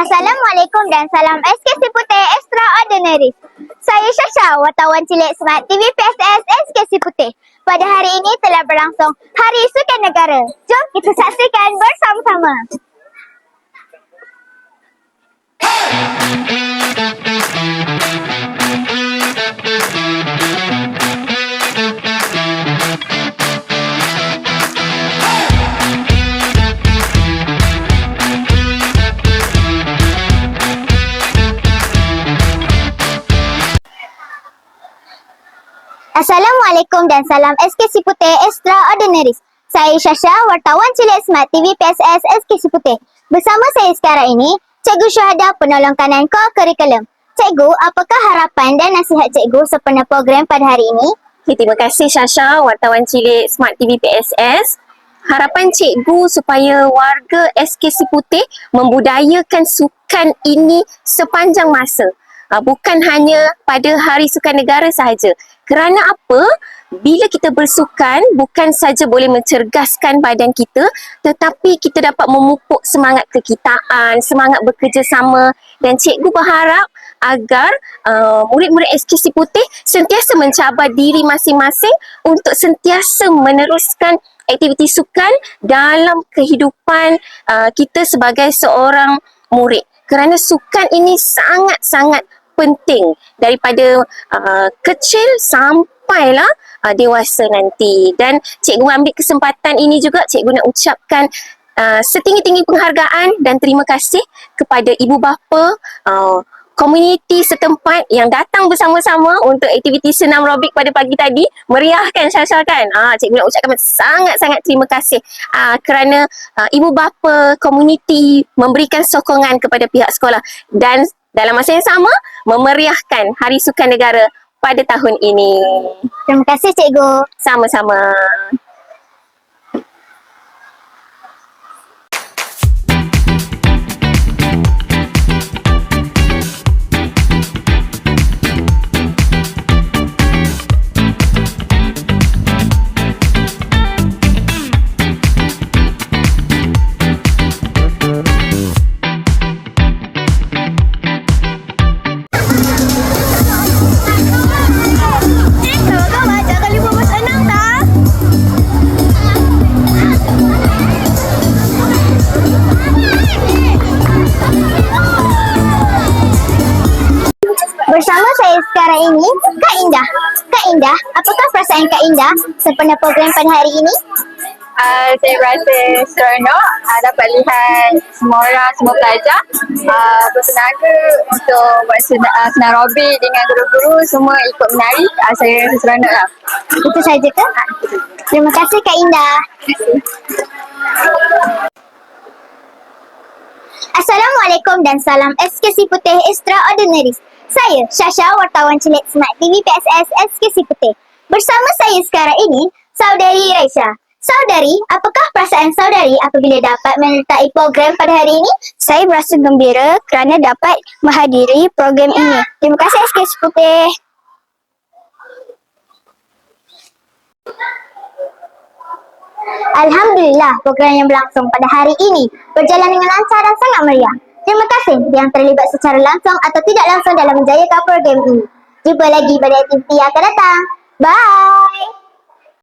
Assalamualaikum dan salam SKC Putih Extraordinary. Saya Syasha, wartawan cilik Smart TV PSS SKC Putih. Pada hari ini telah berlangsung Hari Sukan Negara. Jom kita saksikan bersama-sama. Assalamualaikum dan salam SKC Putih Extraordinary. Saya Syasha, wartawan cilik Smart TV PSS SKC Putih. Bersama saya sekarang ini, Cikgu Syuhada Penolong Kanan Co-Curriculum. Cikgu, apakah harapan dan nasihat cikgu sempena program pada hari ini? Okay, terima kasih Syasha, wartawan cilik Smart TV PSS. Harapan cikgu supaya warga SKC Putih membudayakan sukan ini sepanjang masa. Uh, bukan hanya pada Hari Sukan Negara sahaja. Kerana apa? Bila kita bersukan, bukan saja boleh mencerdaskan badan kita, tetapi kita dapat memupuk semangat kekitaan, semangat bekerjasama dan cikgu berharap agar uh, murid-murid SKC Putih sentiasa mencabar diri masing-masing untuk sentiasa meneruskan aktiviti sukan dalam kehidupan uh, kita sebagai seorang murid. Kerana sukan ini sangat-sangat penting daripada uh, kecil sampailah uh, dewasa nanti. Dan cikgu ambil kesempatan ini juga cikgu nak ucapkan uh, setinggi-tinggi penghargaan dan terima kasih kepada ibu bapa uh, komuniti setempat yang datang bersama-sama untuk aktiviti senam robik pada pagi tadi meriahkan Syasha kan? Ah cikgu nak ucapkan sangat-sangat terima kasih. Ah kerana ah, ibu bapa komuniti memberikan sokongan kepada pihak sekolah dan dalam masa yang sama memeriahkan Hari Sukan Negara pada tahun ini. Terima kasih cikgu. sama-sama Bersama saya sekarang ini, Kak Indah. Kak Indah, apakah perasaan Kak Indah sempena program pada hari ini? Uh, saya rasa seronok uh, dapat lihat semua orang, semua pelajar uh, bertenaga untuk buat senam, uh, senam robik dengan guru-guru semua ikut menari. Uh, saya rasa seronok lah. Itu saja ke? Terima kasih Kak Indah. Assalamualaikum dan salam SKC Putih Extraordinary. Saya Syasha, wartawan cilik Smart TV PSS SKC Putih. Bersama saya sekarang ini, Saudari Raisha. Saudari, apakah perasaan saudari apabila dapat menyertai program pada hari ini? Saya berasa gembira kerana dapat menghadiri program ini. Terima kasih SKC Putih. Alhamdulillah program yang berlangsung pada hari ini berjalan dengan lancar dan sangat meriah. Terima kasih yang terlibat secara langsung atau tidak langsung dalam menjayakan program ini. Jumpa lagi pada aktiviti yang akan datang. Bye!